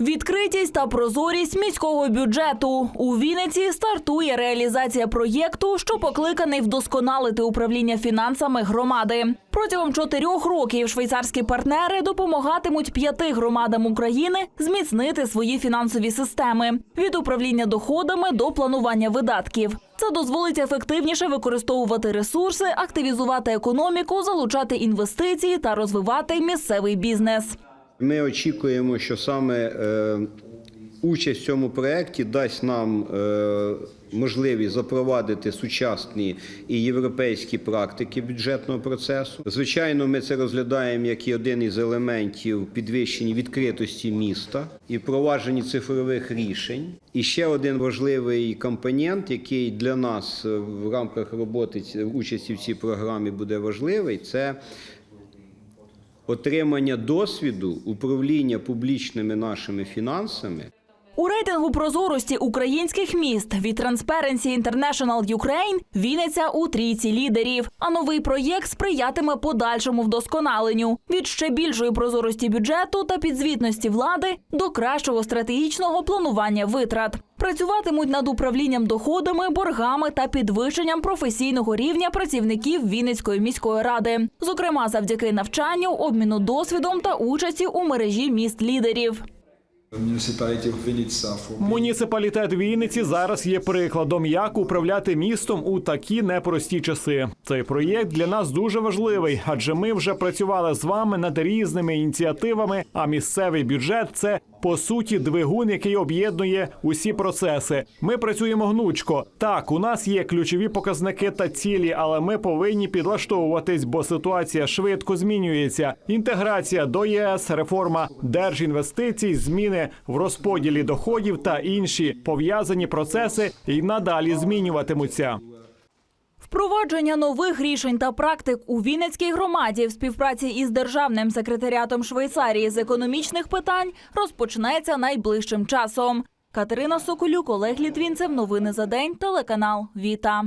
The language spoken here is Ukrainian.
Відкритість та прозорість міського бюджету у Вінниці стартує реалізація проєкту, що покликаний вдосконалити управління фінансами громади. Протягом чотирьох років швейцарські партнери допомагатимуть п'яти громадам України зміцнити свої фінансові системи від управління доходами до планування видатків. Це дозволить ефективніше використовувати ресурси, активізувати економіку, залучати інвестиції та розвивати місцевий бізнес. Ми очікуємо, що саме е, участь в цьому проєкті дасть нам е, можливість запровадити сучасні і європейські практики бюджетного процесу. Звичайно, ми це розглядаємо як один із елементів підвищення відкритості міста і впровадження цифрових рішень. І ще один важливий компонент, який для нас в рамках роботи участі в цій програмі буде важливий, це отримання досвіду управління публічними нашими фінансами. У рейтингу прозорості українських міст від Transparency International Ukraine Вінниця у трійці лідерів. А новий проєкт сприятиме подальшому вдосконаленню від ще більшої прозорості бюджету та підзвітності влади до кращого стратегічного планування витрат. Працюватимуть над управлінням доходами, боргами та підвищенням професійного рівня працівників Вінницької міської ради, зокрема завдяки навчанню, обміну досвідом та участі у мережі міст лідерів. Муніципалітет Вінниці зараз є прикладом, як управляти містом у такі непрості часи. Цей проєкт для нас дуже важливий, адже ми вже працювали з вами над різними ініціативами. А місцевий бюджет це по суті двигун, який об'єднує усі процеси. Ми працюємо гнучко. Так, у нас є ключові показники та цілі, але ми повинні підлаштовуватись, бо ситуація швидко змінюється. Інтеграція до ЄС, реформа держінвестицій, зміни в розподілі доходів та інші пов'язані процеси і надалі змінюватимуться. Впровадження нових рішень та практик у Вінницькій громаді в співпраці із державним секретаріатом Швейцарії з економічних питань розпочнеться найближчим часом. Катерина Соколюк, Олег Літвінцев. Новини за день. Телеканал Віта.